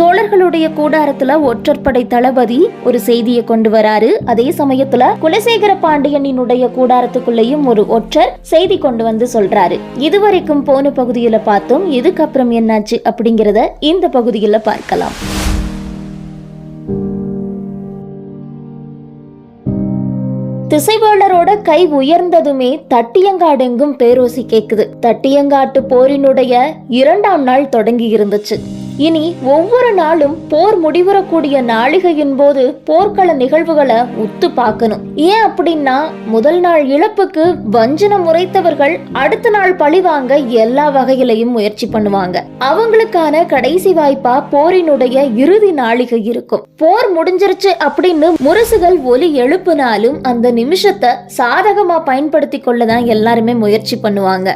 சோழர்களுடைய கூடாரத்துல ஒற்றற்படை தளபதி ஒரு செய்தியை கொண்டு வராரு. அதே சமயத்துல குலசேகர பாண்டியனினுடைய கூடாரத்துக்குள்ளேயும் ஒரு ஒற்றர் செய்தி கொண்டு வந்து சொல்றாரு. இதுவரைக்கும் போன பகுதியில பார்த்தோம். இதுக்கப்புறம் என்னாச்சு அப்படிங்கறத இந்த பகுதியில பார்க்கலாம். திசைவேளரோட கை உயர்ந்ததுமே தட்டியங்காடெங்கும் பேரோசி கேக்குது. தட்டியங்காட்டு போரினுடைய இரண்டாம் நாள் தொடங்கி இருந்துச்சு. இனி ஒவ்வொரு நாளும் போர் முடிவரக்கூடிய நாளிகையின் போது போர்க்கள நிகழ்வுகளை உத்து பார்க்கணும். ஏன் அப்படின்னா முதல் நாள் இழப்புக்கு வஞ்சனம் உரைத்தவர்கள் அடுத்த நாள் பழி வாங்க எல்லா வகையிலையும் முயற்சி பண்ணுவாங்க. அவங்களுக்கான கடைசி வாய்ப்பா போரினுடைய இறுதி நாளிகை இருக்கும். போர் முடிஞ்சிருச்சு அப்படின்னு முரசுகள் ஒலி எழுப்புனாலும் அந்த நிமிஷத்தை சாதகமா பயன்படுத்தி கொள்ளதான் எல்லாருமே முயற்சி பண்ணுவாங்க.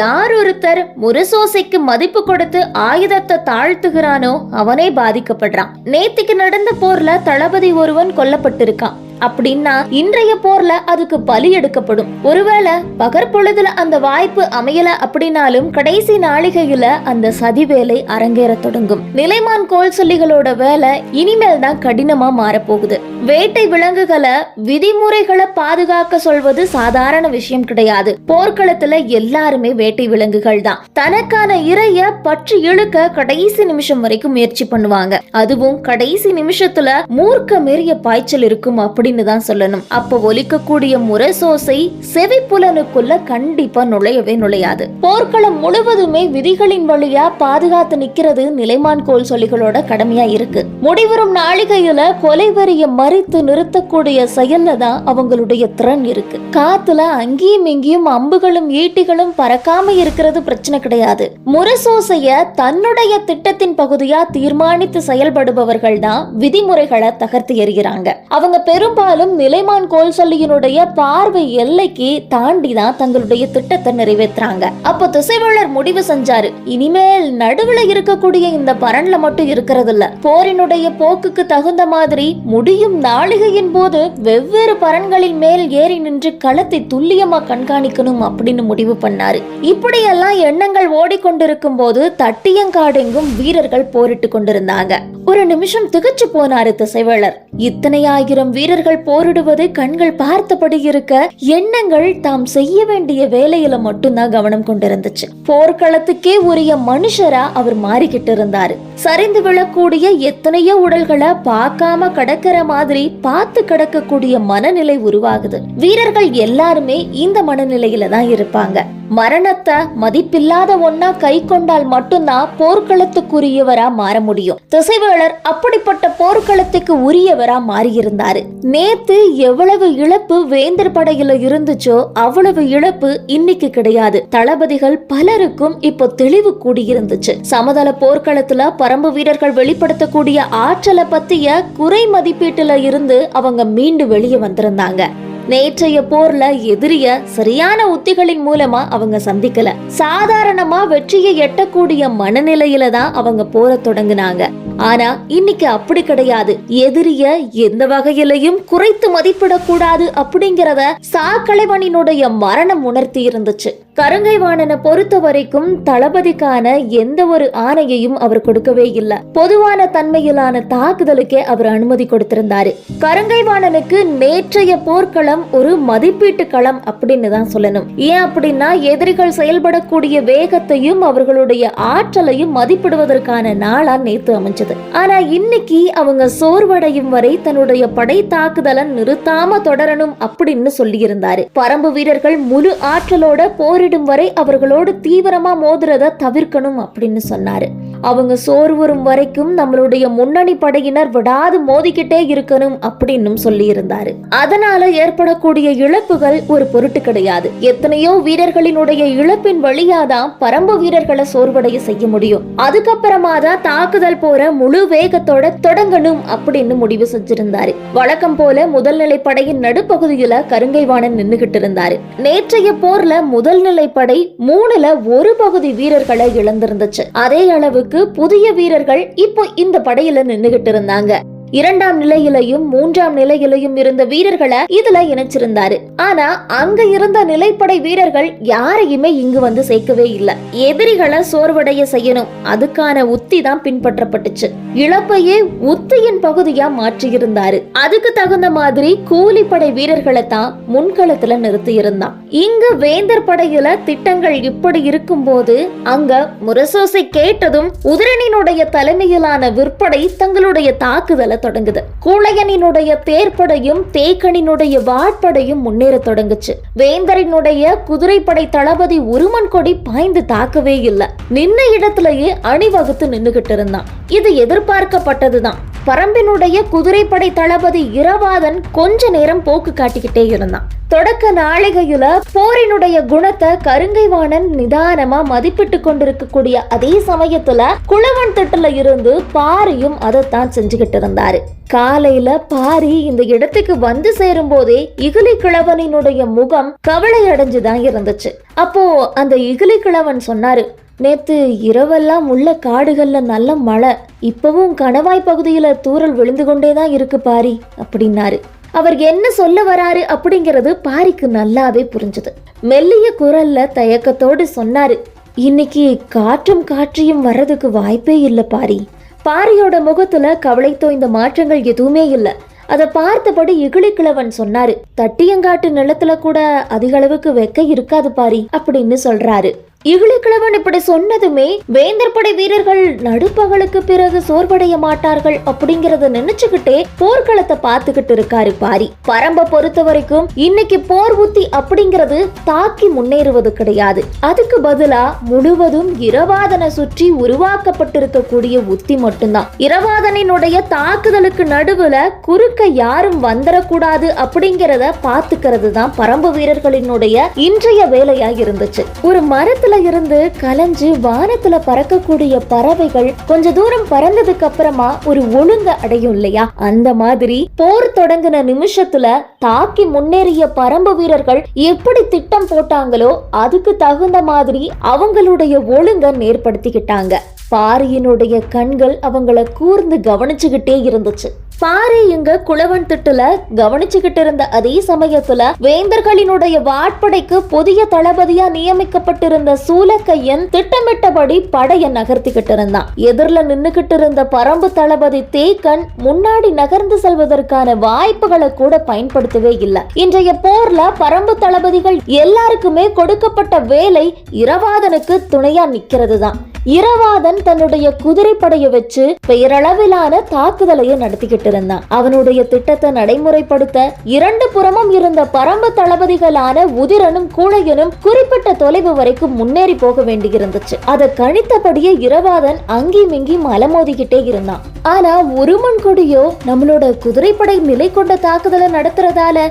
யார் ஒருத்தர் முரசோசைக்கு மதிப்பு கொடுத்து ஆயுதத்தை நடத்துகிறானோ அவனே பாதிக்கப்படுறான். நேத்திக்கு நடந்த போர்ல தளபதி ஒருவன் கொல்லப்பட்டிருக்கான். அப்படின்னா இன்றைய போர்ல அதுக்கு பலி எடுக்கப்படும். ஒருவேளை பகற்பொழுதுல அந்த வாய்ப்பு அமையல அப்படின்னாலும் கடைசி நாளிகையில அந்த சதி வேலை அரங்கேற தொடங்கும். நிலைமான் கோல் சொல்லிகளோட வேலை இனிமேல் தான் கடினமா மாறப்போகுது. வேட்டை விலங்குகளை விதிமுறைகளை பாதுகாக்க சொல்வது சாதாரண விஷயம் கிடையாது. போர்க்களத்துல எல்லாருமே வேட்டை விலங்குகள் தான். தனக்கான இறைய பற்றி இழுக்க கடைசி நிமிஷம் வரைக்கும் முயற்சி பண்ணுவாங்க. அதுவும் கடைசி நிமிஷத்துல மூர்க்க மீறிய பாய்ச்சல் இருக்கும் அப்படின்னு அப்படின்னு தான் சொல்லணும். அப்போ ஒலிக்கக்கூடிய முரசோசை செவிப்புலனுக்குள்ள கண்டிப்பா நுழையவே நுழையாது. போர்க்களம் முழுவதுமே விதிகளின் வழியா பாதுகாத்து நிக்கிறது நிலைமான் கோல் சொல்லிகளோட கடமையா இருக்கு. முடிவரும் நாளிகையில கொலைவரிய மறித்து நிறுத்தக்கூடிய செயல்ல தான் அவங்களுடைய திறன் இருக்கு. காத்துல அங்கேயும் இங்கேயும் அம்புகளும் ஈட்டிகளும் பறக்காம இருக்கிறது பிரச்சனை கிடையாது. முரசோசைய தன்னுடைய திட்டத்தின் பகுதியா தீர்மானித்து செயல்படுபவர்கள் தான் விதிமுறைகளை தகர்த்து எறிகிறாங்க. அவங்க பெரும் பெரும்பாலும் நிலைமான் கோல்சல்லியினுடைய பார்வை எல்லைக்கு தாண்டி தான் தங்களுடைய திட்டத்தை நிறைவேற்றுறாங்க. அப்போ திசைவாளர் முடிவு செஞ்சாரு. இனிமேல் நடுவுல இருக்கக்கூடிய இந்த பரன்ல மட்டும் இருக்கிறது இல்ல போரினுடைய போக்குக்கு தகுந்த மாதிரி முடியும் நாளிகையின் போது வெவ்வேறு பரன்களின் மேல் ஏறி நின்று களத்தை துல்லியமா கண்காணிக்கணும் அப்படின்னு முடிவு பண்ணாரு. இப்படியெல்லாம் எண்ணங்கள் ஓடிக்கொண்டிருக்கும் போது தட்டியங்காடெங்கும் வீரர்கள் போரிட்டு கொண்டிருந்தாங்க. ஒரு நிமிஷம் திகச்சு போனாரு திசைவேளர். இத்தனை ஆயிரம் வீரர்கள் போரிடுவது கண்கள் பார்த்தபடி இருக்க எண்ணங்கள் தாம் செய்ய வேண்டிய வேலையில மட்டும்தான் கவனம் கொண்டிருந்துச்சு. போர்க்களத்துக்கே உரிய மனுஷரா அவர் மாறிக்கிட்டு இருந்தாரு. சரிந்து விழக்கூடிய எத்தனையோ உடல்களை பார்க்காம கடக்கிற மாதிரி பார்த்து கடக்கக்கூடிய மனநிலை உருவாகுது. வீரர்கள் எல்லாருமே இந்த மனநிலையில தான் இருப்பாங்க. மரணத்தை மதிப்பில்லாத ஒன்னா கை கொண்டால் மட்டும்தான் போர்க்களத்துக்குரியவரா மாற முடியும். திசைவேளர் அப்படிப்பட்ட போர்க்களத்துக்கு உரியவரா மாறியிருந்தாரு. நேத்து எவ்வளவு இழப்பு வேந்தர் படையில இருந்துச்சோ அவ்வளவு இழப்பு இன்னைக்கு கிடையாது. தளபதிகள் பலருக்கும் இப்போ தெளிவு கூடியிருந்துச்சு. சமதள போர்க்களத்துல பரம்பு வீரர்கள் வெளிப்படுத்தக்கூடிய ஆற்றலை பத்திய குறை மதிப்பீட்டுல இருந்து அவங்க மீண்டு வெளியே வந்திருந்தாங்க. நேற்றைய போர்ல எதிரிய சரியான உத்திகளின் மூலமா அவங்க சந்திக்கல. சாதாரணமா வெற்றியை எட்டக்கூடிய மனநிலையில தான் அவங்க போர தொடங்கினாங்க. ஆனா இன்னைக்கு அப்படி கிடையாது. எதிரிய எந்த வகையிலையும் குறைத்து மதிப்பிடக்கூடாது அப்படிங்கிறத சாக்கலைவனினுடைய மரணம் உணர்த்தி இருந்துச்சு கருங்கை வாணனை பொறுத்த வரைக்கும் தளபதிக்கான எந்த ஒரு ஆணையையும் அவர் கொடுக்கவே இல்லை. பொதுவான தன்மையிலான தாக்குதலுக்கே அவர் அனுமதி கொடுத்திருந்தாரு. கருங்கை வாணனுக்கு நேற்றைய போர்க்களம் ஒரு மதிப்பீட்டு களம் அப்படின்னு தான் சொல்லணும். ஏன் அப்படின்னா எதிரிகள் செயல்படக்கூடிய வேகத்தையும் அவர்களுடைய ஆற்றலையும் மதிப்பிடுவதற்கான நாளா நேத்து அமைஞ்சது. இருந்தது. ஆனா இன்னைக்கு அவங்க சோர்வடையும் வரை தன்னுடைய படை தாக்குதலை நிறுத்தாம தொடரணும் அப்படின்னு சொல்லியிருந்தாரு. பரம்பு வீரர்கள் முழு ஆற்றலோட போரிடும் வரை அவர்களோடு தீவிரமா மோதுறத தவிர்க்கணும் அப்படின்னு சொன்னாரு. அவங்க சோர்வுறும் வரைக்கும் நம்மளுடைய முன்னணி படையினர் விடாது மோதிக்கிட்டே இருக்கணும் அப்படின்னு சொல்லி இருந்தாரு அதனால ஏற்படக்கூடிய இழப்புகள் ஒரு பொருட்டு கிடையாது. எத்தனையோ வீரர்களினுடைய இழப்பின் வழியாதான் பரம்பு வீரர்களை சோர்வடைய செய்ய முடியும். அதுக்கப்புறமா தான் தாக்குதல் போற முழு வேகத்தோட தொடங்கணும் அப்படின்னு முடிவு செஞ்சிருந்தாரு. வழக்கம் போல முதல் நிலை படையின் நடுப்பகுதியில கருங்கைவாணன் நின்னுகிட்டு இருந்தாரு. நேற்றைய போர்ல முதல் நிலை படை மூணுல ஒரு பகுதி வீரர்களை இழந்திருந்துச்சு. அதே அளவுக்கு புதிய வீரர்கள் இப்போ இந்த படையில நின்னுகிட்டு இருந்தாங்க. இரண்டாம் நிலையிலையும் மூன்றாம் நிலையிலையும் இருந்த வீரர்களை இதுல இணைச்சிருந்தாரு. ஆனா அங்க இருந்த நிலைப்படை வீரர்கள் யாரையுமே இங்கு வந்து சேர்க்கவே இல்ல. எதிரிகளை சோர்வடைய செய்யணும். அதுக்கான உத்தி தான் பின்பற்றப்பட்டுச்சு. இழப்பையே உத்தியின் பகுதியா மாற்றி இருந்தாரு அதுக்கு தகுந்த மாதிரி கூலிப்படை வீரர்களை தான் முன்களத்துல நிறுத்தி இருந்தான் இங்க வேந்தர் படையில திட்டங்கள் இப்படி இருக்கும்போது அங்க முரசோசை கேட்டதும் உதிரனினுடைய தலைமையிலான விற்படை தங்களுடைய தாக்குதலை தொடங்குது. கூழையனினுடைய தேர்ப்படையும் தேக்கனினுடைய வாட்படையும் முன்னேற தொடங்குச்சு. வேந்தரினுடைய குதிரைப்படை தளபதி உருமன் கொடி பாய்ந்து தாக்கவே இல்ல. நின்ன இடத்திலேயே அணிவகுத்து நின்னுகிட்டு இருந்தான். இது எதிர்பார்க்கப்பட்டதுதான். பரம்பினுடைய குதிரைப்படை தளபதி இரவாதன் கொஞ்ச நேரம் போக்கு காட்டிக்கிட்டே இருந்தான். தொடக்க நாளிகையில போரினுடைய குணத்தை கருங்கைவாணன் நிதானமா மதிப்பிட்டு கொண்டிருக்கக்கூடிய அதே சமயத்துல குளவன் திட்டுல இருந்து பாரியும் அதைத்தான் செஞ்சுக்கிட்டு இருந்தாரு. காலையில பாரி இந்த இடத்துக்கு வந்து சேரும் போதே இகிலி கிழவனினுடைய முகம் கவலை அடைஞ்சுதான் இருந்துச்சு. அப்போ அந்த இகிலி கிழவன் சொன்னாரு நேத்து இரவெல்லாம் உள்ள காடுகள்ல நல்ல மழை இப்பவும் கணவாய் பகுதியில தூறல் விழுந்து கொண்டே தான் இருக்கு பாரி அப்படின்னாரு. அவர் என்ன சொல்ல வராரு அப்படிங்கிறது பாரிக்கு நல்லாவே புரிஞ்சது. மெல்லிய குரல்ல தயக்கத்தோடு சொன்னாரு இன்னைக்கு காற்றும் காற்றியும் வர்றதுக்கு வாய்ப்பே இல்லை பாரி. பாரியோட முகத்துல கவலை தோய்ந்த மாற்றங்கள் எதுவுமே இல்லை. அதை பார்த்தபடி இகிழிக்கிழவன் சொன்னாரு தட்டியங்காட்டு நிலத்துல கூட அதிக அளவுக்கு வெக்க இருக்காது பாரி அப்படின்னு சொல்றாரு. இகிலிக்கிழவன் இப்படி சொன்னதுமே வேந்தர் படை வீரர்கள் நடுப்பகலுக்கு பிறகு சோர்வடைய மாட்டார்கள் அப்படிங்கறத நினைச்சுக்கிட்டே போர்க்களத்தை பார்த்துக்கிட்டு இருக்காரு பாரி. பரம்ப பொறுத்த வரைக்கும் இன்னைக்கு போர் உத்தி அப்படிங்கிறது தாக்கி முன்னேறுவது கிடையாது. அதுக்கு பதிலா முழுவதும் இரவாதனை சுற்றி உருவாக்கப்பட்டிருக்கக்கூடிய உத்தி மட்டும்தான். இரவாதனினுடைய தாக்குதலுக்கு நடுவுல குறுக்க யாரும் வந்துடக்கூடாது அப்படிங்கிறத பாத்துக்கிறது தான் பரம்பு வீரர்களினுடைய இன்றைய வேலையா இருந்துச்சு. ஒரு மரத்துல இருந்து கலைஞ்சு வானத்துல பறக்கக்கூடிய பறவைகள் கொஞ்ச தூரம் பறந்ததுக்கு அப்புறமா ஒரு ஒழுங்க அடையும் இல்லையா? அந்த மாதிரி போர் தொடங்கின நிமிஷத்துல தாக்கி முன்னேறிய பரம்பு வீரர்கள் எப்படி திட்டம் போட்டாங்களோ அதுக்கு தகுந்த மாதிரி அவங்களுடைய ஒழுங்க நேர்படுத்திக்கிட்டாங்க. பாரியினுடைய கண்கள் அவங்கள கூர்ந்து கவனிச்சுக்கிட்டே இருந்துச்சு. பாரி இங்க குளவன் திட்டுல கவனிச்சுக்கிட்டு இருந்த அதே சமயத்துல வேந்தர்களினுடைய வாட்படைக்கு புதிய தளபதியா நியமிக்கப்பட்டிருந்த சூலக்கையன் திட்டமிட்டபடி படைய நகர்த்திக்கிட்டு இருந்தான் எதிரில் நின்னுகிட்டு இருந்த பரம்பு தளபதி தேக்கன் முன்னாடி நகர்ந்து செல்வதற்கான வாய்ப்புகளை கூட பயன்படுத்தவே இல்லை. இன்றைய போர்ல பரம்பு தளபதிகள் எல்லாருக்குமே கொடுக்கப்பட்ட வேலை இரவாதனுக்கு துணையா நிக்கிறது தான் இரவாதன் தன்னுடைய குதிரைப்படையை வச்சு பெயரளவிலான தாக்குதலையை நடத்திக்கிட்டு இருந்தான் அவனுடைய திட்டத்தை நடைமுறைப்படுத்த இரண்டு புறமும் இருந்த பரம்பு தளபதிகளான உதிரனும் கூழையனும் குறிப்பிட்ட தொலைவு வரைக்கும் முன்னேறி போக வேண்டியிருந்துச்சு. அதை கணித்தபடியே இரவாதன் அங்கேயும் இங்கேயும் அலமோதிக்கிட்டே இருந்தான். ஆனா உருமன் கொடியோ நம்மளோட குதிரைப்படை நிலை கொண்ட தாக்குதலை நடத்துறதால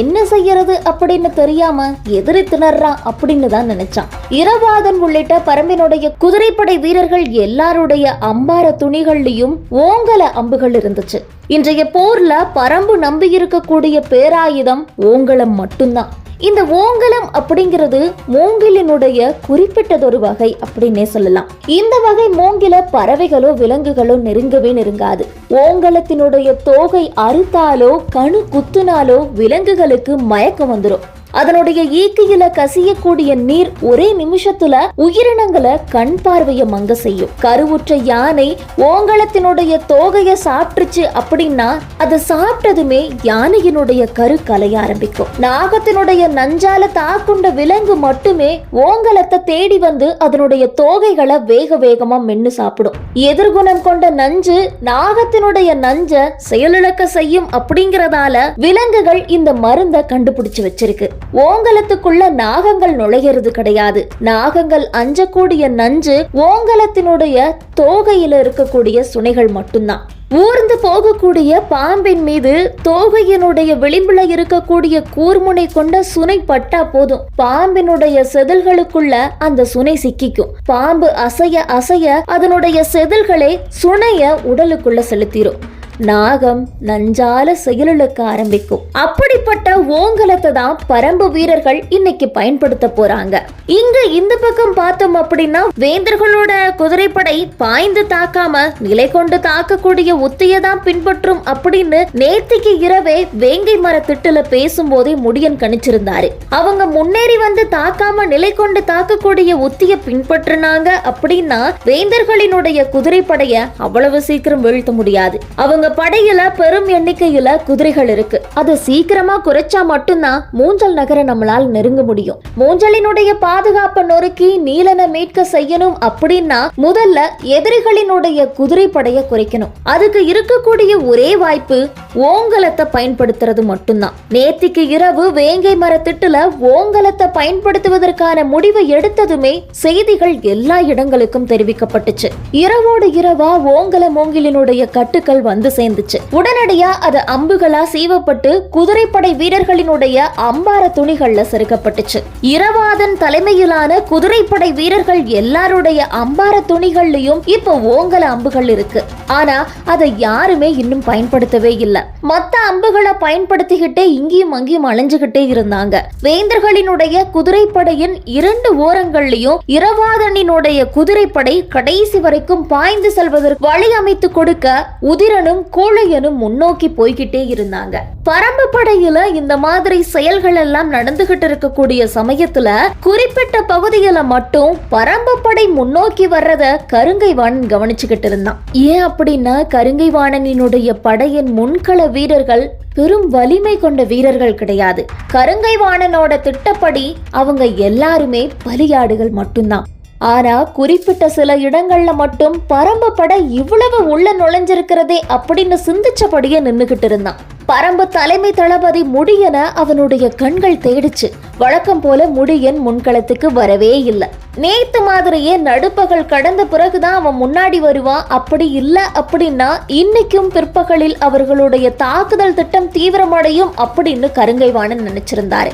என்ன செய்யறது அப்படின்னு தெரியாம எதிரி திணறான் அப்படின்னு தான் நினைச்சான். இரவாதன் உள்ளிட்ட பரம்பினுடைய குதிரைப்படை வீரர்கள் எல்லாருடைய அம்பார துணிகள்லயும் ஓங்கல அம்புகள் இருந்துச்சு. இன்றைய போர்ல பரம்பு நம்பி இருக்கக்கூடிய பேராயுதம் ஓங்கலம் மட்டும்தான். இந்த ஓங்கலம் அப்படிங்கிறது மூங்கிலினுடைய குறிப்பிட்டதொரு வகை அப்படின்னே சொல்லலாம். இந்த வகை மூங்கில பறவைகளோ விலங்குகளோ நெருங்கவே நெருங்காது. ஓங்கலத்தினுடைய தோகை அறுத்தாலோ கணு குத்துனாலோ விலங்குகளுக்கு மயக்கம் வந்துடும் அதனுடைய ஈக்கையில கசியக்கூடிய நீர் ஒரே நிமிஷத்துல உயிரினங்களை கண் பார்வைய மங்க செய்யும். கருவுற்ற யானை ஓங்கலத்தினுடைய தோகைய சாப்பிட்டுச்சு அப்படின்னா அதை சாப்பிட்டதுமே யானையினுடைய கரு கலைய ஆரம்பிக்கும். நாகத்தினுடைய நஞ்சால தாக்குண்ட விலங்கு மட்டுமே ஓங்கலத்தை தேடி வந்து அதனுடைய தோகைகளை வேக வேகமா மென்னு சாப்பிடும். எதிர்குணம் கொண்ட நஞ்சு நாகத்தினுடைய நஞ்ச செயலிழக்க செய்யும் அப்படிங்கறதால விலங்குகள் இந்த மருந்தை கண்டுபிடிச்சு வச்சிருக்கு. ஓங்கலத்துக்குள்ள நாகங்கள் நுழையிறது கிடையாது. நாகங்கள் அஞ்சக்கூடிய நஞ்சு ஓங்கலத்தினுடைய தோகையில இருக்கக்கூடிய சுனைகள் மட்டும்தான். ஊர்ந்து போகக்கூடிய பாம்பின் மீது தோகையினுடைய விளிம்புல இருக்கக்கூடிய கூர்முனை கொண்ட சுனை பட்டா போதும். பாம்பினுடைய செதில்களுக்குள்ள அந்த சுனை சிக்கிக்கும். பாம்பு அசைய அசைய அதனுடைய செதில்களை சுனைய உடலுக்குள்ள செலுத்திரும். நாகம் நஞ்சால செயலுக்க ஆரம்பிக்கும். அப்படிப்பட்ட ஓங்கலத்தை தான் பரம்பு வீரர்கள் இன்னைக்கு பயன்படுத்த போறாங்க. இங்க இந்த பக்கம் பார்த்தோம் அப்படின்னா வேந்தர்களோட குதிரைப்படை பாய்ந்து தாக்காம நிலை கொண்டு தாக்கக்கூடிய உத்தியை தான் பின்பற்றும் அப்படின்னு நேத்திக்கு இரவே வேங்கை மர திட்டுல பேசும்போதே முடியன் கணிச்சிருந்தாரு. அவங்க முன்னேறி வந்து தாக்காம நிலை கொண்டு தாக்கக்கூடிய உத்திய பின்பற்றினாங்க அப்படின்னா வேந்தர்களினுடைய குதிரைப்படைய அவ்வளவு சீக்கிரம் வீழ்த்த முடியாது. அவங்க படையில பெரும் எண்ணிக்கையில குதிரைகள் இருக்கு. அது சீக்கிரமா குறைச்சா மட்டும்தான் மூஞ்சல் நகர நம்மளால் நெருங்க முடியும். மூஞ்சலினுடைய பாதுகாப்பை நொறுக்கி நீலனை மீட்க செய்யணும் அப்படின்னா முதல்ல எதிரிகளினுடைய குதிரை படைய குறைக்கணும். அதுக்கு இருக்கக்கூடிய ஒரே வாய்ப்பு ஓங்கலத்தை பயன்படுத்துறது மட்டும்தான். நேத்திக்கு இரவு வேங்கை மரத்திட்டுல ஓங்கலத்தை பயன்படுத்துவதற்கான முடிவை எடுத்ததுமே செய்திகள் எல்லா இடங்களுக்கும் தெரிவிக்கப்பட்டுச்சு. இரவோடு இரவா ஓங்கல மூங்கிலினுடைய கட்டுக்கள் வந்து சேர்ந்துச்சு. உடனடியா அது அம்புகளா சீவப்பட்டு குதிரைப்படை வீரர்களினுடைய அம்பார துணிகள்ல செருக்கப்பட்டுச்சு. இரவாதன் தலைமையிலான குதிரைப்படை வீரர்கள் எல்லாருடைய அம்பார துணிகள்லயும் இப்போ ஓங்கல அம்புகள் இருக்கு. ஆனா அதை யாருமே இன்னும் பயன்படுத்தவே இல்லை. மத்த அம்புகளை பயன்படுத்திக்கிட்டே இங்கேயும் அங்கேயும் அலைஞ்சுகிட்டே இருந்தாங்க. வேந்தர்களினுடைய குதிரைப்படையின் இரண்டு ஓரங்கள்லயும் இரவாதனினுடைய குதிரைப்படை கடைசி வரைக்கும் பாய்ந்து செல்வதற்கு வழி அமைத்து கொடுக்க உதிரனும் கோழையனும் முன்னோக்கி போய்கிட்டே இருந்தாங்க. பரம்பு படையில இந்த மாதிரி செயல்கள் எல்லாம் நடந்துகிட்டு இருக்கக்கூடிய சமயத்துல குறிப்பிட்ட பகுதியில மட்டும் பரம்பு படை முன்னோக்கி வர்றத கருங்கைவாணன் கவனிச்சுக்கிட்டு இருந்தான். ஏன் அப்படின்னா கருங்கை வாணனினுடைய படையின் முன்கள வீரர்கள் பெரும் வலிமை கொண்ட வீரர்கள் கிடையாது. கருங்கை வாணனோட திட்டப்படி அவங்க எல்லாருமே பலியாடுகள் மட்டும்தான். ஆனா குறிப்பிட்ட சில இடங்கள்ல மட்டும் பரம்பு பட இவ்வளவு உள்ள நுழைஞ்சிருக்கிறதே அப்படின்னு சிந்திச்சபடியே நின்னுகிட்டு இருந்தான். பரம்பு தலைமை தளபதி முடியன அவனுடைய கண்கள் தேடிச்சு. வழக்கம் போல முடியன் முன்களத்துக்கு வரவே இல்லை. நேத்து மாதிரியே நடுப்பகல் கடந்த பிறகுதான் அவன் முன்னாடி வருவான். அப்படி இல்ல அப்படின்னா இன்னைக்கும் பிற்பகலில் அவர்களுடைய தாக்குதல் திட்டம் தீவிரமடையும் அப்படின்னு கருங்கைவானன் நினைச்சிருந்தாரு.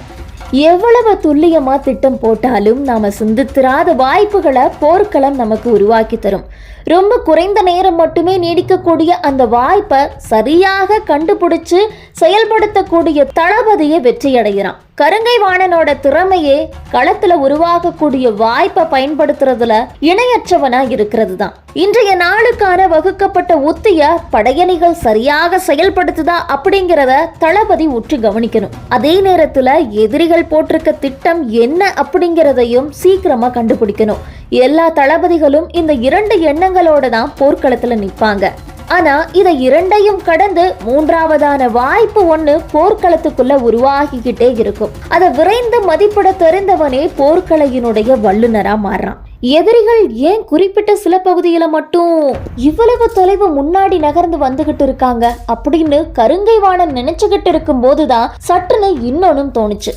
எவ்வளவு துல்லியமாக திட்டம் போட்டாலும் நாம சிந்தித்திராத வாய்ப்புகளை போர்க்களம் நமக்கு உருவாக்கி தரும். ரொம்ப குறைந்த நேரம் மட்டுமே நீடிக்கக்கூடிய அந்த வாய்ப்பை சரியாக கண்டுபிடிச்சு செயல்படுத்தக்கூடிய தளபதியை வெற்றியடைகிறான். கருங்கை வாணனோட திறமையே களத்துல உருவாகக்கூடிய வாய்ப்பை பயன்படுத்துறதுல இணையற்றவனா இருக்கிறது தான் இன்றைய நாளுக்கான வகுக்கப்பட்ட உத்திய படையணிகள் சரியாக செயல்படுத்துதா அப்படிங்கிறத தளபதி உற்று கவனிக்கணும். அதே நேரத்துல எதிரிகள் போட்டிருக்க திட்டம் என்ன அப்படிங்கிறதையும் சீக்கிரமா கண்டுபிடிக்கணும். எல்லா தளபதிகளும் இந்த இரண்டு எண்ணங்களோட தான் போர்க்களத்துல நிற்பாங்க ஆனா இதை இரண்டையும் கடந்து மூன்றாவதான வாய்ப்பு ஒண்ணு போர்க்களத்துக்குள்ள உருவாகிக்கிட்டே இருக்கும். அதை விரைந்து மதிப்பிட தெரிந்தவனே போர்க்கலையினுடைய வல்லுநரா மாறுறான் எதிரிகள் ஏன் குறிப்பிட்ட சில பகுதியில மட்டும் இவ்வளவு தொலைவு முன்னாடி நகர்ந்து வந்துகிட்டு இருக்காங்க அப்படின்னு கருங்கை வாணன் நினைச்சுக்கிட்டு இருக்கும் போதுதான் சற்றுன்னு இன்னொன்னும் தோணுச்சு.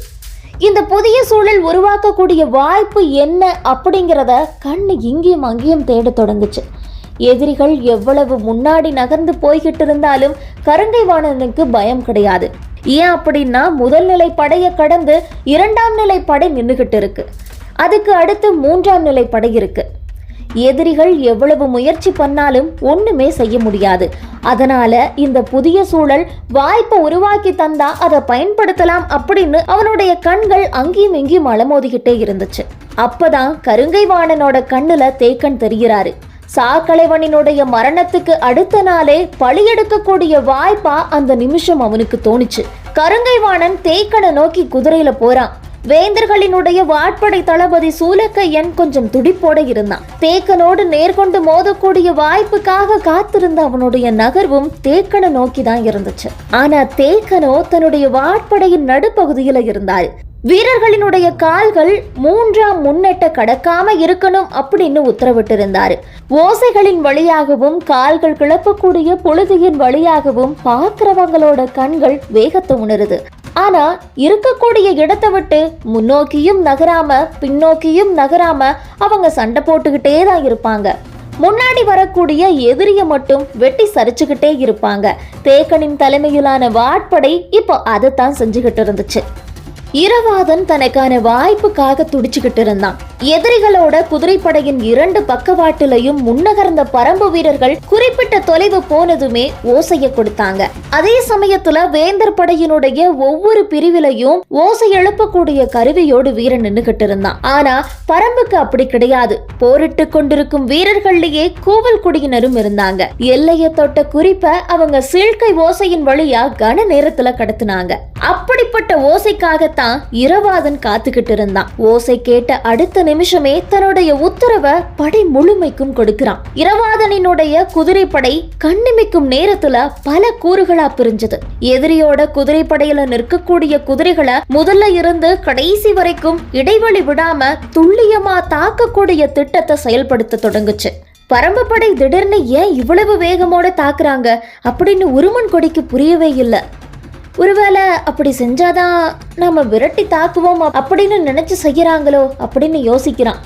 இந்த புதிய சூழல் உருவாக்கக்கூடிய வாய்ப்பு என்ன அப்படிங்கிறத கண்ணு இங்கேயும் அங்கேயும் தேட தொடங்குச்சு. எதிரிகள் எவ்வளவு முன்னாடி நகர்ந்து போய்கிட்டு இருந்தாலும் கருங்கை வாணனுக்கு பயம் கிடையாது. ஏன் அப்படின்னா முதல் நிலை படையை கடந்து இரண்டாம் நிலை படை நின்றுகிட்டு இருக்கு அதுக்கு அடுத்து மூன்றாம் நிலை படை இருக்கு. எதிரிகள் எவ்வளவு முயற்சி பண்ணாலும் ஒண்ணுமே செய்ய முடியாது. அதனால இந்த புதிய சூழல் வாய்ப்பை உருவாக்கி தந்தா அதை பயன்படுத்தலாம் அப்படின்னு அவனுடைய கண்கள் அங்கேயும் இங்கேயும் அலமோதிக்கிட்டே இருந்துச்சு. அப்பதான் கருங்கை வாணனோட கண்ணுல தேக்கன் தெரிகிறாரு. சாக்கலைவனினுடைய மரணத்துக்கு அடுத்த நாளே பழியெடுக்கக்கூடிய வாய்ப்பா அந்த நிமிஷம் அவனுக்கு தோணுச்சு. கருங்கைவாணன் தேக்கனை நோக்கி குதிரையில போறான். வேந்தர்களினுடைய வாட்படை தளபதி சூலக்கையன் கொஞ்சம் துடிப்போட இருந்தான். தேக்கனோடு நேர்கொண்டு மோதக்கூடிய வாய்ப்புக்காக காத்திருந்த அவனுடைய நகர்வும் தேக்கனை நோக்கி தான் இருந்துச்சு. ஆனா தேக்கனோ தன்னுடைய வாட்படையின் நடுப்பகுதியில இருந்தாள். வீரர்களினுடைய கால்கள் மூன்றாம் முன்னெட்ட கடக்காம இருக்கணும் அப்படின்னு உத்தரவிட்டிருந்தார். ஓசைகளின் வழியாகவும் கால்கள் கிளப்பக்கூடிய பொழுதியின் வழியாகவும் பார்க்கிறவங்களோட கண்கள் வேகத்தை உணருது. ஆனா இருக்கக்கூடிய இடத்தை விட்டு முன்னோக்கியும் நகராம பின்னோக்கியும் நகராம அவங்க சண்டை போட்டுக்கிட்டே தான் இருப்பாங்க. முன்னாடி வரக்கூடிய எதிரிய மட்டும் வெட்டி சரிச்சுக்கிட்டே இருப்பாங்க. தேக்கனின் தலைமையிலான வாட்படை இப்போ அதைத்தான் செஞ்சுக்கிட்டு இருந்துச்சு. இரவாதன் தனக்கான வாய்ப்புக்காக துடிச்சுக்கிட்டு இருந்தான். எதிரிகளோட குதிரைப்படையின் இரண்டு பக்கவாட்டிலையும் முன்னகர்ந்த பரம்பு வீரர்கள் குறிப்பிட்ட தொலைவு போனதுமே ஓசைய கொடுத்தாங்க. அதே சமயத்துல வேந்தர் படையினுடைய ஒவ்வொரு பிரிவிலையும் ஓசை எழுப்பக்கூடிய கருவியோடு வீரன் நின்னுகிட்டு இருந்தான். ஆனா பரம்புக்கு அப்படி கிடையாது. போரிட்டு கொண்டிருக்கும் வீரர்கள்லயே கூவல் குடியினரும் இருந்தாங்க. எல்லையை தொட்ட குறிப்ப அவங்க சீழ்கை ஓசையின் வழியா கன நேரத்துல கடத்தினாங்க. அப்படிப்பட்ட ஓசைக்காக ஓசைக்காகத்தான் இரவாதன் காத்துக்கிட்டு இருந்தான். ஓசை கேட்ட அடுத்த நிமிஷமே தன்னுடைய உத்தரவை படை முழுமைக்கும் கொடுக்கிறான். இரவாதனினுடைய குதிரைப்படை கண்ணிமைக்கும் நேரத்துல பல கூறுகளா பிரிஞ்சது. எதிரியோட குதிரைப்படையில நிற்கக்கூடிய குதிரைகளை முதல்ல இருந்து கடைசி வரைக்கும் இடைவெளி விடாம துல்லியமா தாக்கக்கூடிய திட்டத்தை செயல்படுத்த தொடங்குச்சு. பரம்பு படை திடீர்னு ஏன் இவ்வளவு வேகமோட தாக்குறாங்க அப்படின்னு உருமன் கொடிக்கு புரியவே இல்லை. ஒருவேளை அப்படி செஞ்சாதான் நாம விரட்டி தாக்குவோம் அப்படின்னு நினைச்சு செய்யறாங்களோ அப்படின்னு யோசிக்கிறான்.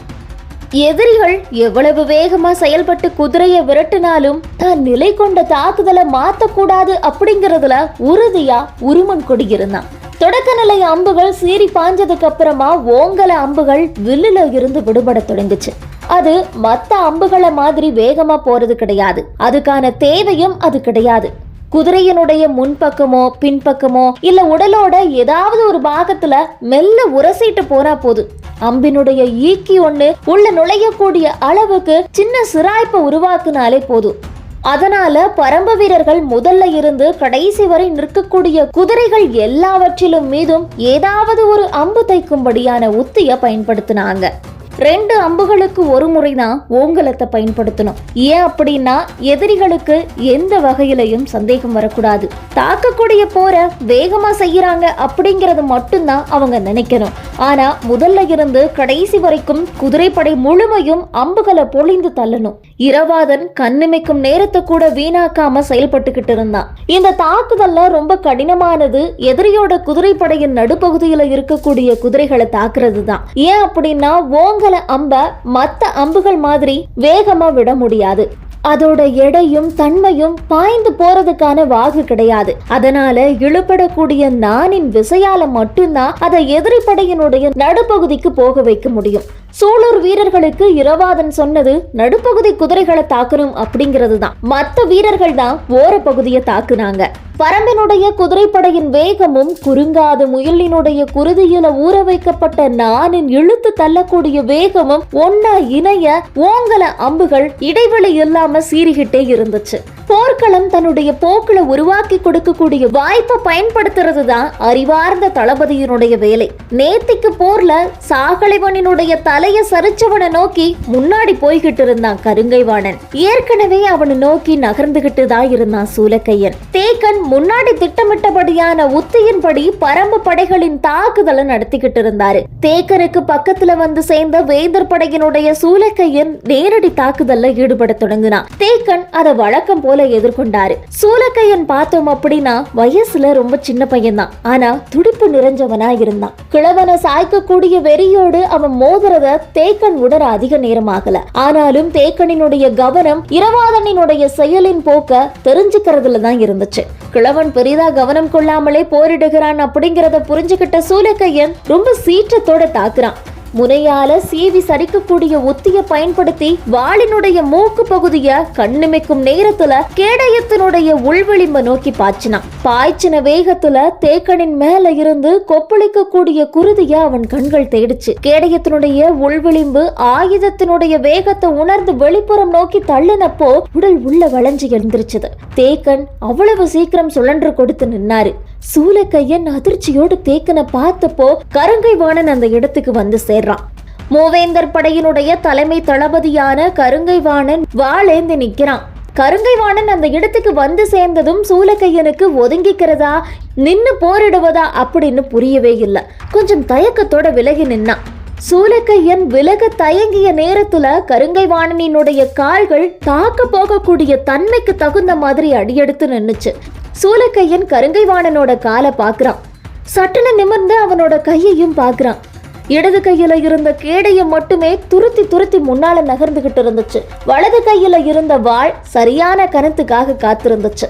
எதிரிகள் எவ்வளவு வேகமா செயல்பட்டு குதிரையை விரட்டினாலும் தான் நிலை கொண்ட தாக்குதலை மாத்தக்கூடாது அப்படிங்கறதுல உறுதியா உருமன் கொடியிருந்தான். தொடக்க நிலை அம்புகள் சீறி பாஞ்சதுக்கு அப்புறமா ஓங்கல அம்புகள் வில்லுல இருந்து விடுபட தொடங்குச்சு. அது மத்த அம்புகளை மாதிரி வேகமா போறது கிடையாது. அதுக்கான தேவையும் அது கிடையாது. குதிரையினுடைய முன்பக்கமோ பின்பக்கமோ இல்ல உடலோட ஏதாவது ஒரு பாகத்துல மெல்ல உரசிட்டு போனா போதும் அம்பினுடைய ஈக்கி ஒண்ணு உள்ள நுழையக்கூடிய அளவுக்கு சின்ன சிராய்ப்பை உருவாக்குனாலே போதும். அதனால பரம்ப வீரர்கள் முதல்ல இருந்து கடைசி வரை நிற்கக்கூடிய குதிரைகள் எல்லாவற்றிலும் மீதும் ஏதாவது ஒரு அம்பு தைக்கும்படியான உத்திய பயன்படுத்தினாங்க. ரெண்டு அம்புகளுக்கு ஒரு முறை தான் ஓங்கலத்தை பயன்படுத்தணும். ஏன் அப்படின்னா எதிரிகளுக்கு எந்த வகையிலையும் சந்தேகம் வரக்கூடாது. தாக்கக்கூடிய போரை வேகமா செய்யறாங்க அப்படிங்கறது மட்டும்தான் அவங்க நினைக்கணும். ஆனா முதல்ல இருந்து கடைசி வரைக்கும் குதிரைப்படை முழுமையும் அம்புகளை பொழிந்து தள்ளணும். இரவாதன் கண்ணிமைக்கும் நேரத்தை கூட வீணாக்காம செயல்பட்டுக்கிட்டு இருந்தான். இந்த தாக்குதல்ல ரொம்ப கடினமானது எதிரியோட குதிரைப்படையின் நடுப்பகுதியில இருக்கக்கூடிய குதிரைகளை தாக்குறது தான் ஏன் அப்படின்னா ஓங்கல அம்ப மத்த அம்புகள் மாதிரி வேகமா விட முடியாது. அதோட எடையும் தன்மையும் பாய்ந்து போறதுக்கான வாகு கிடையாது. அதனால இழுபடக்கூடிய நானின் விசையால மட்டும்தான் அதை எதிரி படையினுடைய நடுப்பகுதிக்கு போக வைக்க முடியும். சூலூர் வீரர்களுக்கு இரவாதன் சொன்னது நடுப்பகுதி குதிரைகளை தாக்கணும் அப்படிங்கிறது தான் மற்ற வீரர்கள் தான் ஓர பகுதியை தாக்குனாங்க. பரம்பினுடைய குதிரைப்படையின் வேகமும் குறுங்காத முயலினுடைய குருதியில ஊற வைக்கப்பட்ட நானின் இழுத்து தள்ளக்கூடிய வேகமும் ஒன்னா இணைய ஓங்கல அம்புகள் இடைவெளி இல்லாம சீறிக்கிட்டே இருந்துச்சு. போர்க்களம் தன்னுடைய போக்களை உருவாக்கி கொடுக்கக்கூடிய வாய்ப்பை பயன்படுத்துறது தான் அறிவார்ந்த தளபதியினுடைய வேலை. நேத்திக்கு போர்ல சாகலைவனினுடைய தலையை சரிச்சவனை நோக்கி முன்னாடி போய்கிட்டு இருந்தான் கருங்கைவாணன். ஏற்கனவே அவனை நோக்கி நகர்ந்துகிட்டு தான் இருந்தான் சூலக்கையன். தேக்கன் முன்னாடி திட்டமிட்டபடியான உத்தியின்படி பரம்பு படைகளின் தாக்குதலை நடத்திக்கிட்டு இருந்தாரு. தேக்கருக்கு பக்கத்துல வந்து சேர்ந்த வேந்தர் படையினுடைய சூலக்கையன் நேரடி தாக்குதல்ல ஈடுபட தொடங்கினான். தேக்கன் அதை வழக்கம் போல எதிர்கொண்டாரு. சூலக்கையன் பார்த்தோம் அப்படின்னா வயசுல ரொம்ப சின்ன பையன் தான் ஆனா துடிப்பு நிறைஞ்சவனா இருந்தான். கிழவனை சாய்க்கக்கூடிய வெறியோடு அவன் மோதுறத தேக்கன் உடற அதிக நேரம் ஆகல ஆனாலும் தேக்கனினுடைய கவனம் இரவாதனினுடைய செயலின் போக்க தெரிஞ்சுக்கிறதுல தான் இருந்துச்சு. கிழவன் பெரிதா கவனம் கொள்ளாமலே போரிடுகிறான் அப்படிங்கறத புரிஞ்சுக்கிட்ட சூலக்கையன் ரொம்ப சீற்றத்தோட தாக்குறான். முனையால சீவி சரிக்கக்கூடிய உத்திய பயன்படுத்தி வாளினுடைய மூக்கு பகுதிய கண்ணிமைக்கும் நேரத்துல கேடயத்தினுடைய உள்விளிம்ப நோக்கி பாய்ச்சினான் பாய்ச்சின வேகத்துல தேக்கனின் மேல இருந்து கொப்பளிக்கக்கூடிய குருதிய அவன் கண்கள் தேடிச்சு. கேடயத்தினுடைய உள்விளிம்பு ஆயுதத்தினுடைய வேகத்தை உணர்ந்து வெளிப்புறம் நோக்கி தள்ளினப்போ உடல் உள்ள வளைஞ்சு எழுந்திருச்சது. தேக்கன் அவ்வளவு சீக்கிரம் சுழன்று கொடுத்து நின்னாரு. சூலக்கையன் அதிர்ச்சியோடு தேக்கனை பார்த்தப்போ கருங்கைவாணன் அந்த இடத்துக்கு வந்து சேர்றான். மூவேந்தர் படையினுடைய தலைமை தளபதியான கருங்கைவாணன் வாழேந்து நிற்கிறான். நிக்கிறான் அந்த இடத்துக்கு வந்து சேர்ந்ததும் சூலக்கையனுக்கு ஒதுங்கிக்கிறதா நின்னு போரிடுவதா அப்படின்னு புரியவே இல்லை. கொஞ்சம் தயக்கத்தோட விலகி நின்னான். சூலக்கையன் விலக தயங்கிய நேரத்துல கருங்கை வாணனினுடைய கால்கள் தாக்க போகக்கூடிய தன்மைக்கு தகுந்த மாதிரி அடியெடுத்து நின்னுச்சு. சூலக்கையன் கருங்கை வாணனோட காலை பார்க்குறான். சட்டுன்னு நிமிர்ந்து அவனோட கையையும் பார்க்குறான். இடது கையில இருந்த கேடைய மட்டுமே துருத்தி துருத்தி முன்னால நகர்ந்துகிட்டு இருந்துச்சு. வலது கையில இருந்த வாள் சரியான கணத்துக்காக காத்திருந்துச்சு.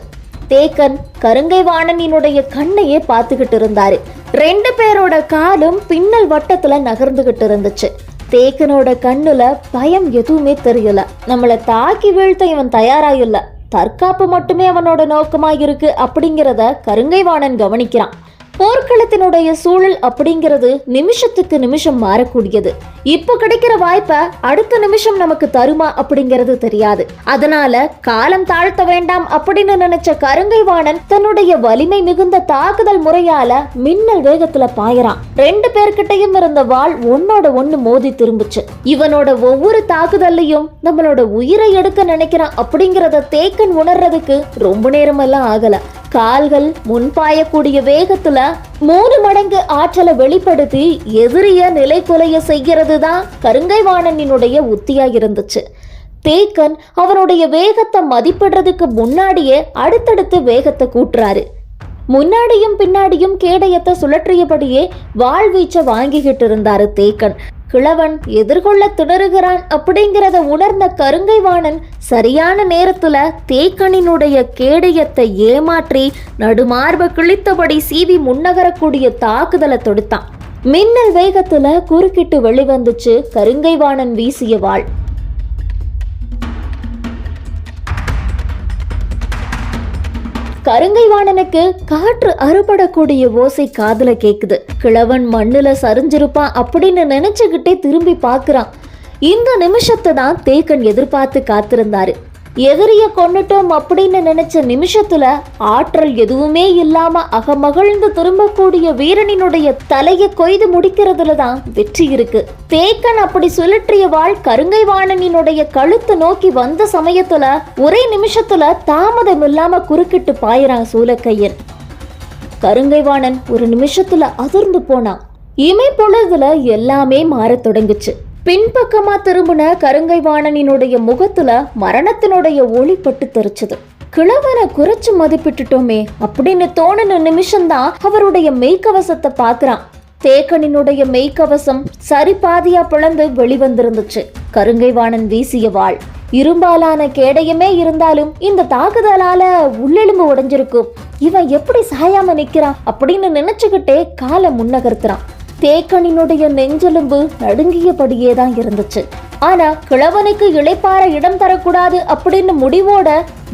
தேக்கன் கருங்கை வாணனினுடைய கண்ணையே பார்த்துக்கிட்டு இருந்தாரு ரெண்டு பேரோட காலும் பின்னல் வட்டத்துல நகர்ந்துகிட்டு இருந்துச்சு தேக்கனோட கண்ணுல பயம் எதுவுமே தெரியல. நம்மளை தாக்கி வீழ்த்த இவன் தயாரா இல்ல தற்காப்பு மட்டுமே அவனோட நோக்கமா இருக்கு அப்படிங்கிறத கருங்கை வாணன் கவனிக்கிறான். போர்க்களத்தினுடைய சூழல் அப்படிங்கிறது நிமிஷத்துக்கு நிமிஷம் மாறக்கூடியது. இப்போ கிடைக்கிற வாய்ப்பை அடுத்த நிமிஷம் நமக்கு தருமா அப்படிங்கிறது தெரியாது. அதனால காலம் தாழ்த்த வேண்டாம் அப்படின்னு நினைச்ச கருங்கை வாணன் தன்னுடைய வலிமை மிகுந்த தாக்குதல் முறையால மின்னல் வேகத்துல பாயறான். ரெண்டு பேர்கிட்டயும் இருந்த வாள் ஒன்னோட ஒண்ணு மோதி திரும்புச்சு. இவனோட ஒவ்வொரு தாக்குதல்லையும் நம்மளோட உயிரை எடுக்க நினைக்கிறான் அப்படிங்கறத தேக்கன் உணர்றதுக்கு ரொம்ப நேரமெல்லாம் ஆகல. கால்கள் முன்பாயக்கூடிய வேகத்துல மூணு மடங்கு ஆற்றலை வெளிப்படுத்தி எதிரிய நிலைக்குலைய செய்கிறது தான் கருங்கைவாணனினுடைய உத்தியா இருந்துச்சு. தேக்கன் அவனுடைய வேகத்தை மதிப்பிடுறதுக்கு முன்னாடியே அடுத்தடுத்து வேகத்தை கூட்டுறாரு. முன்னாடியும் பின்னாடியும் கேடயத்தை சுழற்றியபடியே வாழ்வீச்சை வாங்கிக்கிட்டு இருந்தாரு தேக்கன். கிழவன் எதிர்கொள்ள திணறுகிறான் அப்படிங்கிறத உணர்ந்த கருங்கைவாணன் சரியான நேரத்துல தேக்கனினுடைய கேடயத்தை ஏமாற்றி நடுமார்ப கிழித்தபடி சீவி முன்னகரக்கூடிய தாக்குதலை தொடுத்தான். மின்னல் வேகத்துல குறுக்கிட்டு வெளிவந்துச்சு கருங்கைவாணன் வீசிய கருங்கை வாணனுக்கு காற்று அறுபடக்கூடிய ஓசை காதுல கேக்குது. கிழவன் மண்ணுல சரிஞ்சிருப்பான் அப்படின்னு நினைச்சுக்கிட்டே திரும்பி பாக்குறான். இந்த நிமிஷத்தை தான் தேக்கன் எதிர்பார்த்து காத்திருந்தாரு. எதிரிய கொன்னுட்டோம் அப்படின்னு நினைச்ச நிமிஷத்துல ஆற்றல் எதுவுமே இல்லாம அகமகிழ்ந்து திரும்பக்கூடிய வீரனினுடைய தலையை கொய்து முடிக்கிறதுல தான் வெற்றி இருக்கு. தேக்கன் அப்படி சுழற்றிய வாழ் கருங்கை வாணனினுடைய கழுத்து நோக்கி வந்த சமயத்துல ஒரே நிமிஷத்துல தாமதம் இல்லாம குறுக்கிட்டு பாயிறான் சூலக்கையன். கருங்கைவாணன் ஒரு நிமிஷத்துல அதிர்ந்து போனான். இமை பொழுதுல எல்லாமே மாறத் தொடங்குச்சு. பின்பக்கமா திரும்பின கருங்கை வாணனினுடைய முகத்துல மரணத்தினுடைய ஒளி பட்டு தெரிச்சது. கிழவனை குறைச்சு மதிப்பிட்டுட்டோமே அப்படின்னு தோணுன நிமிஷம்தான் அவருடைய மெய்க்கவசத்தை பார்க்கறான். தேக்கனினுடைய மெய்க்கவசம் சரி பாதியா பிளந்து வெளிவந்திருந்துச்சு. கருங்கைவாணன் வீசிய வாள். இரும்பாலான கேடயமே இருந்தாலும் இந்த தாக்குதலால உள்ளெலும்பு உடைஞ்சிருக்கும். இவன் எப்படி சாயாம நிக்கிறான் அப்படின்னு நினைச்சுக்கிட்டே காலை முன்னகர்த்துறான். தேக்கனினுடைய நெஞ்செலும்பு நடுங்கியபடியே தான் இருந்துச்சு. ஆனா கிழவனுக்கு இளைப்பாற இடம் தரக்கூடாது அப்படின்னு முடிவோட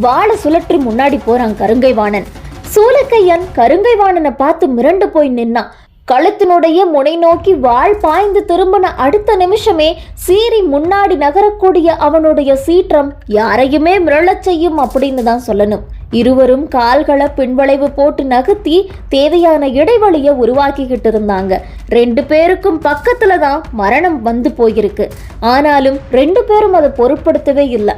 வாழை சுழற்றி முன்னாடி போறான் கருங்கைவாணன். சூலக்கையன் கருங்கைவாணனை பார்த்து மிரண்டு போய் நின்னான். கழுத்தினுடைய முனை நோக்கி வாள் பாய்ந்து திரும்பின அடுத்த நிமிஷமே சீறி முன்னாடி நகரக்கூடிய அவனுடைய சீற்றம் யாரையுமே மிரளச் செய்யும் அப்படின்னு தான் சொல்லணும். இருவரும் கால்களை பின்வளைவு போட்டு நகர்த்தி தேவையான இடைவெளியை உருவாக்கிக்கிட்டு இருந்தாங்க ரெண்டு பேருக்கும் பக்கத்துல தான் மரணம் வந்து போயிருக்கு. ஆனாலும் ரெண்டு பேரும் அதை பொருட்படுத்தவே இல்லை.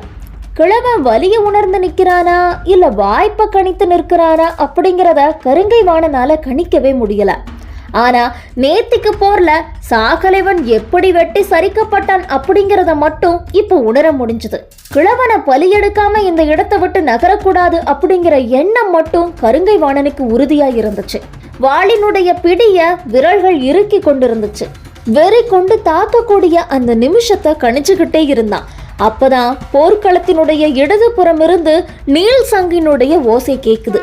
கிழவன் வலிய உணர்ந்து நிற்கிறானா? இல்லை வாய்ப்பை கணித்து நிற்கிறானா? அப்படிங்கிறத கருங்கை வாணனால கணிக்கவே முடியலை. ஆனா நேத்திக்கு போர்ல சாகலைவன் எப்படி வெட்டி சரிக்கப்பட்டான் அப்படிங்கிறத மட்டும் இப்போ உணர முடிஞ்சது. கிழவனை பலியெடுக்காம இந்த இடத்தை விட்டு நகரக்கூடாது அப்படிங்கிற எண்ணம் மட்டும் கருங்கை வாணனுக்கு உறுதியா இருந்துச்சு. வாளினுடைய பிடிய விரல்கள் இறுக்கி கொண்டிருந்துச்சு. வெறி கொண்டு தாக்கக்கூடிய அந்த நிமிஷத்தை கணிச்சுக்கிட்டே இருந்தான். அப்பதான் போர்க்களத்தினுடைய இடதுபுறம் இருந்து நீல் சங்கினுடைய ஓசை கேக்குது.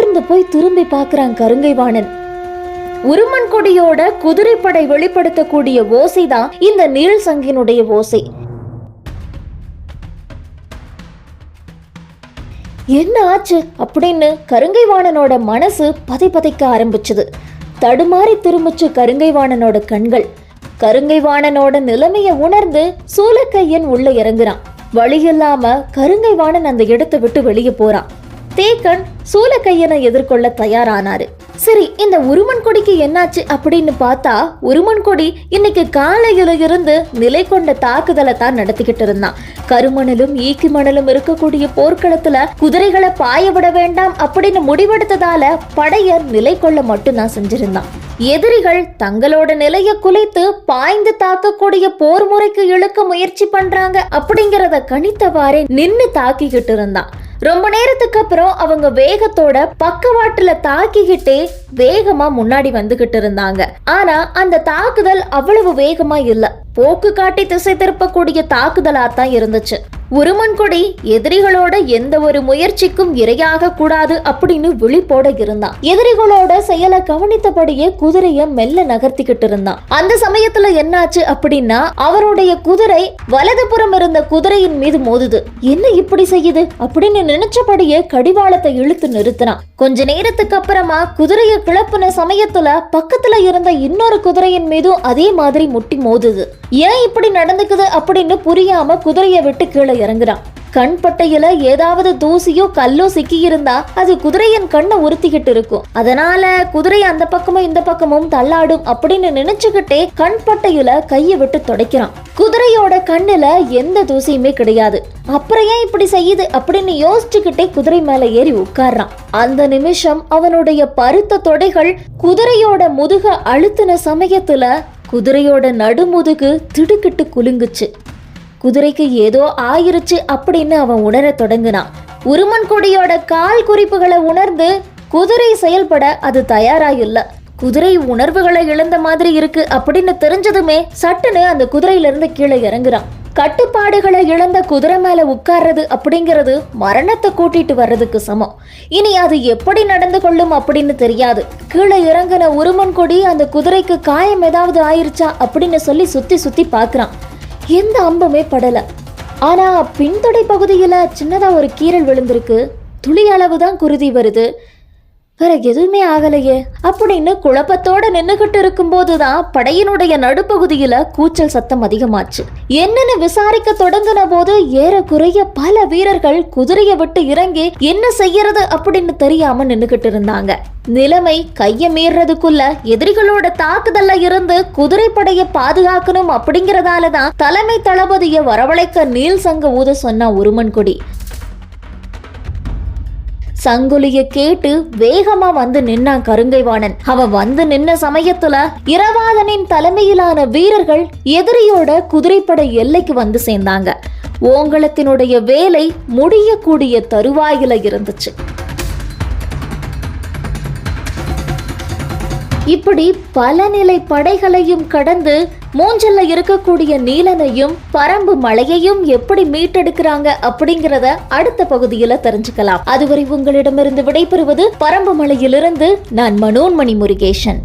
அதிர்ந்து போய் திரும்பி பார்க்கறான் கருங்கைவாணன். உருமன் கொடியோட குதிரைப்படை வெளிப்படுத்தக்கூடிய ஓசைதான் இந்த நீள் சங்கினுடைய ஓசை. என்ன ஆச்சு? அப்படின்னு கருங்கைவாணனோட மனசு பதை பதைக்க ஆரம்பிச்சது. தடுமாறி திரும்பிச்சு கருங்கைவாணனோட கண்கள். கருங்கைவாணனோட நிலைமையை உணர்ந்து சூலக்கையன் உள்ள இறங்குறான். வழி வழியில்லாம கருங்கைவாணன் அந்த இடத்தை விட்டு வெளியே போறான். தேக்கன் சூலக்கையனை எதிர்கொள்ள தயாரானாரு. சரி இந்த உருமன் கொடிக்கு என்னாச்சு அப்படின்னு பார்த்தா உருமன் கொடி இன்னைக்கு காலையில இருந்து நிலை கொண்ட தாக்குதலை தான் நடத்திக்கிட்டு இருந்தான். கருமணலும் ஈக்கி மணலும் இருக்கக்கூடிய போர்க்களத்துல குதிரைகளை பாய விட வேண்டாம் அப்படின்னு முடிவெடுத்ததால படையர் நிலை கொள்ள மட்டும்தான் செஞ்சிருந்தான். எதிரிகள் தங்களோட நிலைய குலைத்து பாய்ந்து தாக்கக்கூடிய போர் முறைக்கு இழுக்க முயற்சி பண்றாங்க அப்படிங்கிறத கணித்தவாறே நின்னு தாக்கிக்கிட்டு இருந்தான். ரொம்ப நேரத்துக்கு அப்புறம் அவங்க வேகத்தோட பக்கவாட்டுல தாக்கிக்கிட்டே வேகமா முன்னாடி வந்துகிட்டு இருந்தாங்க. ஆனா அந்த தாக்குதல் அவ்வளவு வேகமா இல்ல. போக்கு காட்டி திசை திருப்பக்கூடிய தாக்குதலா தான் இருந்துச்சு. உருமன்கொடி எதிரிகளோட எந்த ஒரு முயற்சிக்கும் இரையாக கூடாது அப்படின்னு விழிப்போட இருந்தான். எதிரிகளோட செயலை கவனித்தபடியே குதிரைய மெல்ல நகர்த்திக்கிட்டு இருந்தான். அந்த சமயத்துல என்னாச்சு அப்படின்னா அவருடைய குதிரை வலதுபுறம் இருந்த குதிரையின் மீது மோதுது. என்ன இப்படி செய்யுது? அப்படின்னு நினைச்சபடியே கடிவாளத்தை இழுத்து நிறுத்தினான். கொஞ்ச நேரத்துக்கு அப்புறமா குதிரையை கிளப்புன சமயத்துல பக்கத்துல இருந்த இன்னொரு குதிரையின் மீதும் அதே மாதிரி முட்டி மோதுது. ஏன் இப்படி நடந்துக்குது அப்படின்னு புரியாம குதிரையை விட்டு கீழே இறங்குறான். கண் பட்டையில ஏதாவது தூசியோ கல்லோ சிக்கி இருந்தா அது குதிரையின் கண்ணை உறுத்திக்கிட்டு இருக்கும் அதனால குதிரை அந்த பக்கமும் இந்த பக்கமும் தள்ளாடும் அப்படின்னு நினைச்சுக்கிட்டே கண் பட்டையில கையை விட்டு துடைக்கிறான். குதிரையோட கண்ணுல எந்த தூசியுமே கிடையாது. அப்புறம் ஏன் இப்படி செய்யுது அப்படின்னு யோசிச்சுக்கிட்டே குதிரை மேல ஏறி உட்கார்றான். அந்த நிமிஷம் அவனுடைய பருத்த தொடைகள் குதிரையோட முதுக அழுத்தின சமயத்துல குதிரையோட நடுமுதுகு திடுக்கிட்டு குலுங்குச்சு. குதிரைக்கு ஏதோ ஆயிருச்சு அப்படின்னு அவன் உணரத் தொடங்கினான். உருமன் கொடியோட கால் குறிப்புகளை உணர்ந்து குதிரை செயல்பட அது தயாராயில்ல. குதிரை உணர்வுகளை இழந்த மாதிரி இருக்கு அப்படின்னு தெரிஞ்சதுமே சட்டுன்னு அந்த குதிரையிலிருந்து கீழே இறங்குறான். கட்டுப்பாடுகளை இழந்த குதிரை மேல உட்கார்றது அப்படிங்கிறது மரணத்தை கூட்டிட்டு வர்றதுக்கு சமம். இனி அது எப்படி நடந்து கொள்ளும் அப்படின்னு தெரியாது. கீழே இறங்கின உருமன் கொடி அந்த குதிரைக்கு காயம் ஏதாவது ஆயிருச்சா அப்படின்னு சொல்லி சுத்தி சுத்தி பாக்குறான். எந்த அம்புமே படல. ஆனா பின்தொடை பகுதியில சின்னதா ஒரு கீறல் விழுந்திருக்கு. துளி அளவு தான் குருதி வருது. வேற எதுவுமே ஆகலையே. அப்படின்னு குழப்பத்தோட நின்னுகிட்டு இருக்கும்போது தான் படையினுடைய நடுப்பகுதியில கூச்சல் சத்தம் அதிகமாச்சு. என்னன்னு விசாரிக்க தொடங்கின போது ஏறக்குறைய பல வீரர்கள் குதிரையை விட்டு இறங்கி என்ன செய்யறது அப்படின்னு தெரியாம நின்னுகிட்டு இருந்தாங்க. நிலைமை கைய மீறதுக்குள்ள எதிரிகளோட தாக்குதல்ல இருந்து குதிரைப்படையை பாதுகாக்கணும் அப்படிங்கறதால தான் தலைமை தளபதியை வரவழைக்க நீல் சங்க ஊத சொன்னா உருமன் கொடி சங்குலிய கேட்டு வேகமா வந்து நின்னான் கருங்கைவாணன். அவன் வந்து நின்ன சமயத்துல இரவாதனின் தலைமையிலான வீரர்கள் எதிரியோட குதிரைப்படை எல்லைக்கு வந்து சேர்ந்தாங்க. ஓங்களத்தினுடைய வேலை முடியக்கூடிய தருவாயில இருந்துச்சு. இப்படி பல நிலை படைகளையும் கடந்து மூஞ்சல்ல இருக்கக்கூடிய நீலனையும் பரம்பு மலையையும் எப்படி மீட்டெடுக்கிறாங்க அப்படிங்கறத அடுத்த பகுதியில தெரிஞ்சுக்கலாம். அதுவரை உங்களிடமிருந்து விடைபெறுவது பரம்பு மலையிலிருந்து நான் மனோன்மணி முருகேசன்.